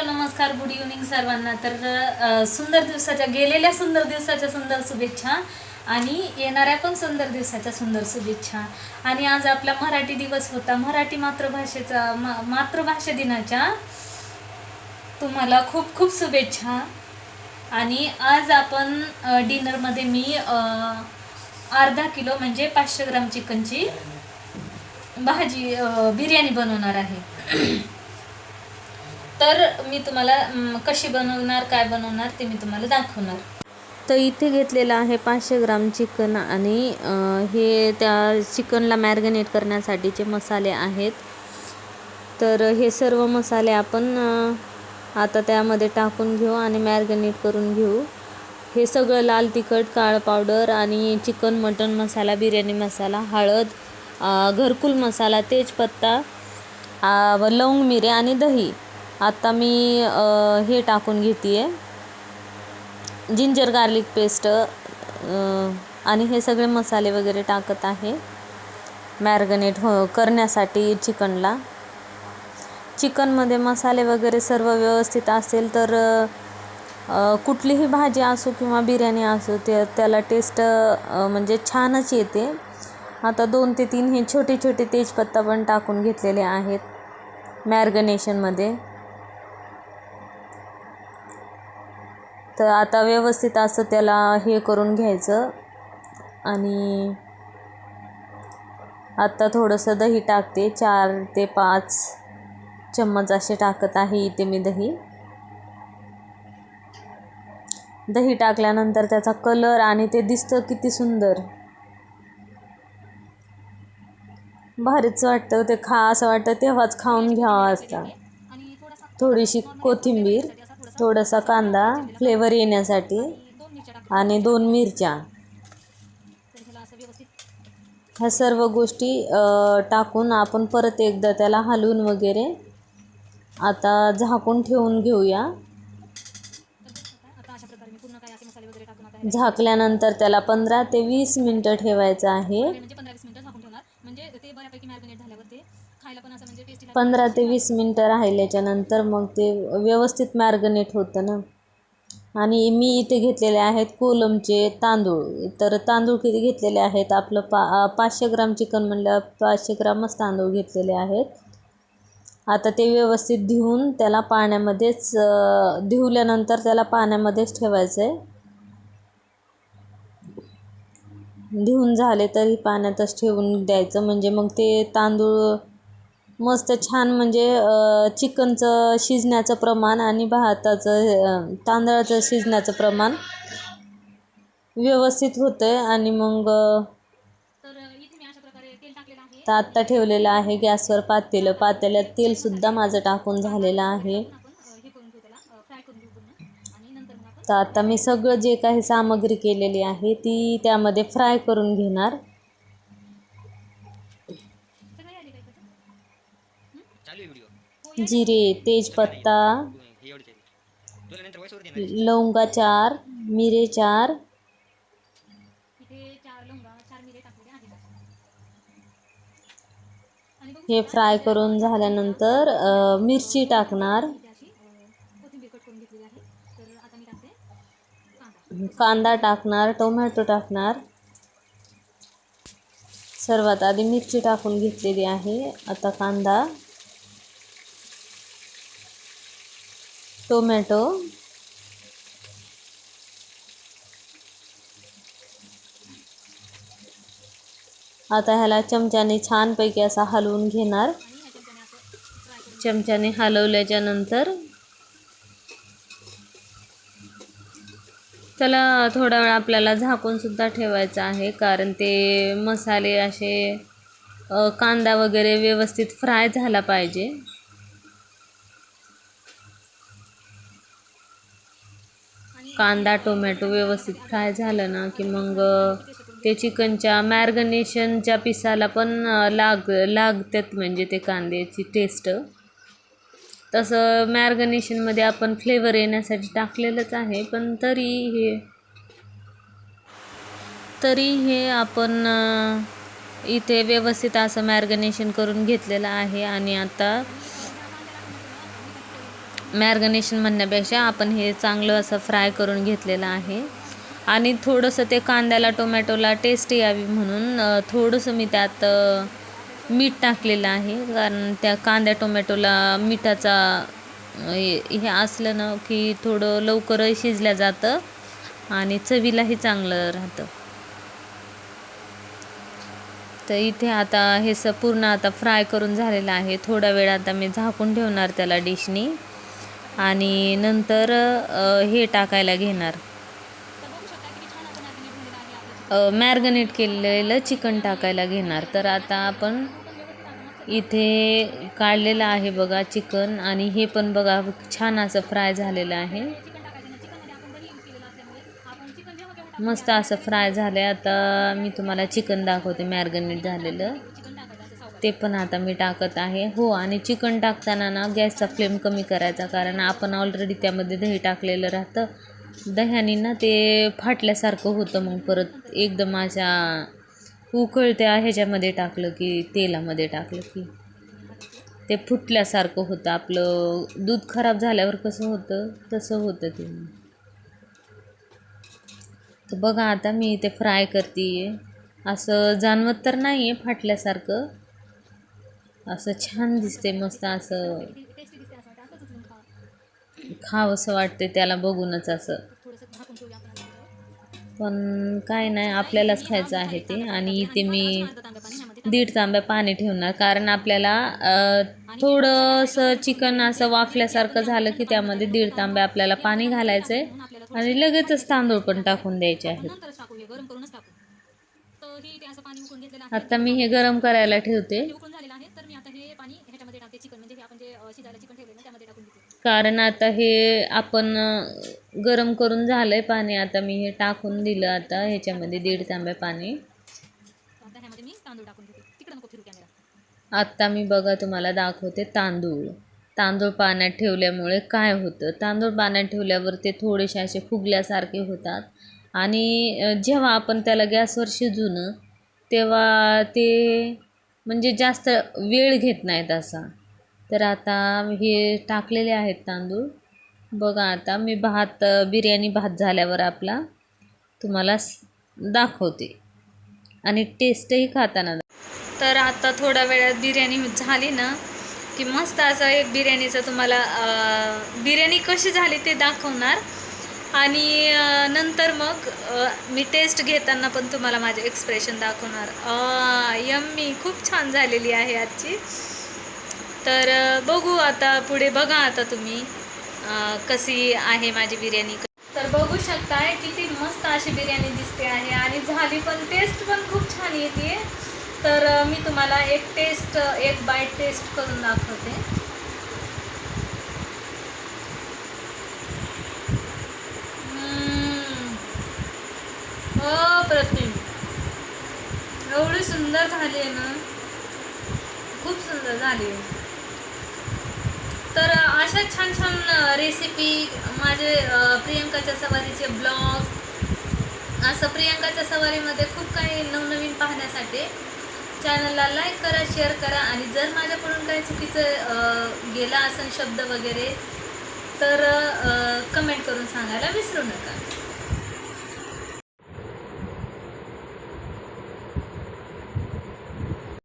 Hello नमस्कार good evening सर्वांना. तर सुंदर दिवसाच्या गेलेल्या सुंदर दिवसाच्या सुंदर शुभेच्छा आणि येणाऱ्या पण सुंदर दिवसाच्या सुंदर शुभेच्छा. आणि आज आपला मराठी दिवस होता. मराठी मातृभाषेचा मा मातृभाषा दिनाच्या तुम्हाला खूप खूप शुभेच्छा. आणि आज आपण डिनरमध्ये मी अर्धा किलो म्हणजे पाचशे ग्राम चिकनची भाजी बिर्याणी बनवणार आहे. तर मी तुम्हाला कशी बनवणार काय बनवणार ते मी तुम्हाला दाखवणार. तर इथे घेतलेलं आहे पाचशे ग्राम चिकन आणि हे त्या चिकनला मॅरिनेट करण्यासाठीचे मसाले आहेत. तर हे सर्व मसाले आपण आता त्यामध्ये टाकून घेऊ आणि मॅरिनेट करून घेऊ. हे सगळं लाल तिखट काळं पावडर आणि चिकन मटन मसाला बिर्याणी मसाला हळद घरकुल मसाला तेजपत्ता व लवंग मिरे आणि दही. आत्ता मी हे टाकून घेते आहे जिंजर गार्लिक पेस्ट आणि हे सगळे मसाले वगैरे टाकत आहे. मॅरगनेट हो करण्यासाठी चिकनला. चिकनमध्ये मसाले वगैरे सर्व व्यवस्थित असेल तर कुठलीही भाजी असो किंवा बिर्याणी असो ते त्याला टेस्ट म्हणजे छानच येते. आता दोन ते तीन हे छोटे छोटे तेजपत्ता पण टाकून घेतलेले आहेत मॅर्गनेशनमध्ये तर आता व्यवस्थित असं त्याला हे करून घ्यायचं. आणि आत्ता थोडंसं दही टाकते. चार ते पाच चम्मच असे टाकत आहे इथे मी दही. दही टाकल्यानंतर त्याचा कलर आणि ते दिसतं किती सुंदर. भारीच वाटतं. ते खा असं वाटतं तेव्हाच खाऊन घ्यावं असतं. थोडीशी कोथिंबीर. थोडासा कांदा फ्लेवर येण्यासाठी आणि दोन मिरच्या. ह्या सर्व गोष्टी टाकून आपण परत एकदा त्याला हलवून वगैरे आता झाकून ठेवून घेऊया. झाकल्यानंतर त्याला पंधरा ते वीस मिनटं ठेवायचं आहे म्हणजे पंधरा वीस मिनिटं झाकून ठेवणार म्हणजे ते बऱ्यापैकी मॅरिनेट झाल्यावर ते खायला पण असं म्हणजे टेस्टी पंधरा ते वीस मिनटं राहिल्याच्या नंतर मग ते व्यवस्थित मॅर्गनेट होतं ना. आणि मी इथे घेतलेले आहेत कोलमचे तांदूळ. तर तांदूळ किती घेतलेले आहेत? आपलं पा पाचशे ग्राम चिकन म्हणलं पाचशे ग्रामच तांदूळ घेतलेले आहेत. आता ते व्यवस्थित धुवून त्याला पाण्यामध्येच धुवल्यानंतर त्याला पाण्यामध्येच ठेवायचं आहे धुवून झाले तरी पाण्यातच ठेवून द्यायचं. म्हणजे मग ते तांदूळ मस्त छान म्हणजे चिकनचं शिजण्याचं प्रमाण आणि भाताचं तांदळाचं शिजण्याचं प्रमाण व्यवस्थित होतं आहे आणि मग तर आत्ता ठेवलेलं आहे गॅसवर पातेलं. पातेल्यात तेलसुद्धा माझं टाकून झालेलं आहे. तर आता मी सगळं जे काही सामग्री केलेली आहे ती त्यामध्ये फ्राय करून घेणार सगळे आले काय त्याचं? चालू आहे व्हिडिओ जिरे तेजपत्ता लवंगा चार मिरे चार हे फ्राय करून झाल्यानंतर मिरची टाकणार. कांदा टाकणार टोमॅटो टाकणार. सर्वात आधी मिरची टाकून घेतलेली आहे. आता कांदा. टोमॅटो. आता ह्याला चमच्याने छानपैकी असा हलवून घेणार. चमच्याने हलवल्याच्या नंतर त्याला थोडा वेळ आपल्याला झाकून सुद्धा ठेवायचं आहे कारण ते मसाले असे कांदा वगैरे व्यवस्थित फ्राय झाला पाहिजे. कांदा टोमॅटो व्यवस्थित फ्राय झालं ना की मग ते चिकनच्या मॅर्गनेशनच्या पिसाला पण लाग लागतात म्हणजे ते कांद्याची टेस्ट तसं मॅर्गनेशनमध्ये आपण फ्लेवर येण्यासाठी टाकलेलंच आहे पण तरी हे तरी हे आपण इथे व्यवस्थित असं मॅर्गनेशन करून घेतलेलं आहे. आणि आता मॅर्गनेशन म्हणण्यापेक्षा आपण हे चांगलं असं फ्राय करून घेतलेलं आहे. आणि थोडंसं ते कांद्याला टोमॅटोला टेस्ट यावी म्हणून थोडंसं मी त्यात मीठ टाकलेलं आहे. कारण त्या कांद्या टोमॅटोला मिठाचा हे असलं ना की थोडं लवकरही शिजल्या जातं आणि चवीलाही चांगलं राहतं. तर इथे आता हे स पूर्ण आता फ्राय करून झालेलं आहे. थोडा वेळ आता मी झाकून ठेवणार त्याला डिशनी. आणि नंतर हे टाकायला घेणार. मॅर्गनेट केलेलं चिकन टाकायला घेणार. तर आता आपण इथे काढलेलं आहे बघा चिकन आणि हे पण बघा छान असं फ्राय झालेलं आहे. मस्त असं फ्राय झालं आहे आता मी तुम्हाला चिकन दाखवते मॅर्गनेट झालेलं. ते पण आता मी टाकत आहे. हो आणि चिकन टाकताना ना गॅसचा फ्लेम कमी करायचा कारण आपण ऑलरेडी त्यामध्ये दही टाकलेलं राहतं. दह्याने ना ते फाटल्यासारखं होतं मग परत एकदम अशा उकळत्या ह्याच्यामध्ये टाकलं की तेलामध्ये टाकलं की. ते फुटल्यासारखं होतं. आपलं दूध खराब झाल्यावर कसं होतं तसं होतं ते. तर बघा आता मी इथे फ्राय करते आहे असं जाणवत तर नाही आहे फाटल्यासारखं. असं छान दिसते मस्त असं. खावंसं वाटते त्याला बघूनच असं. पण काय नाही आपल्यालाच खायचं आहे ते. आणि इथे मी दीड तांब्या पाणी ठेवणार. कारण आपल्याला थोडंसं चिकन असं वाफल्यासारखं झालं की त्यामध्ये दीड तांब्या आपल्याला पाणी घालायचं आहे आणि लगेचच तांदूळ पण टाकून द्यायचे आहेत. आता मी हे गरम करायला ठेवते. कारण आता हे आपण गरम करून झालंय पाणी आता मी हे टाकून दिलं आता ह्याच्यामध्ये दीड तांब्या पाणी. आत्ता मी बघा तुम्हाला दाखवते तांदूळ. तांदूळ पाण्यात ठेवल्यामुळे काय होतं? तांदूळ पाण्यात ठेवल्यावर ते थोडेसे असे फुगल्यासारखे होतात. आणि जेव्हा आपण त्याला गॅसवर शिजू ना तेव्हा ते म्हणजे जास्त वेळ घेत नाहीत असा. तर आता हे टाकलेले आहेत तांदूळ. बघा आता मी भात बिर्याणी भात झाल्यावर आपला तुम्हाला दाखवते. आणि टेस्टही खाताना तर आता थोड्या वेळात बिर्याणी झाली ना की मस्त असं एक बिर्याणीचं तुम्हाला बिर्याणी कशी झाली ते दाखवणार. आणि नंतर मग मी टेस्ट घेताना पण तुम्हाला माझे एक्सप्रेशन दाखवणार. यम्मी खूप छान झालेली आहे आजची. तर बघू आता पुढे बघा आता तुम्ही कशी आहे माझी बिर्याणी. तर बघू शकताय किती मस्त अशी बिर्याणी दिसते आहे आणि झाली पण टेस्ट पण खूप छान येते. तर मी तुम्हाला एक टेस्ट एक बाईट टेस्ट करून दाखवते. हम्म. हो, अप्रतिम एवढी सुंदर झाली आहे ना. खूप सुंदर झाली आहे. तर अशा छान छान रेसिपी माझे प्रियंकाच्या सवारीचे ब्लॉग असं प्रियंकाच्या सवारीमध्ये खूप काही नवनवीन पाहण्यासाठी चॅनलला लाईक करा शेअर करा आणि जर माझ्याकडून काही चुकीचं गेला असेल शब्द वगैरे तर कमेंट करून सांगायला विसरू नका.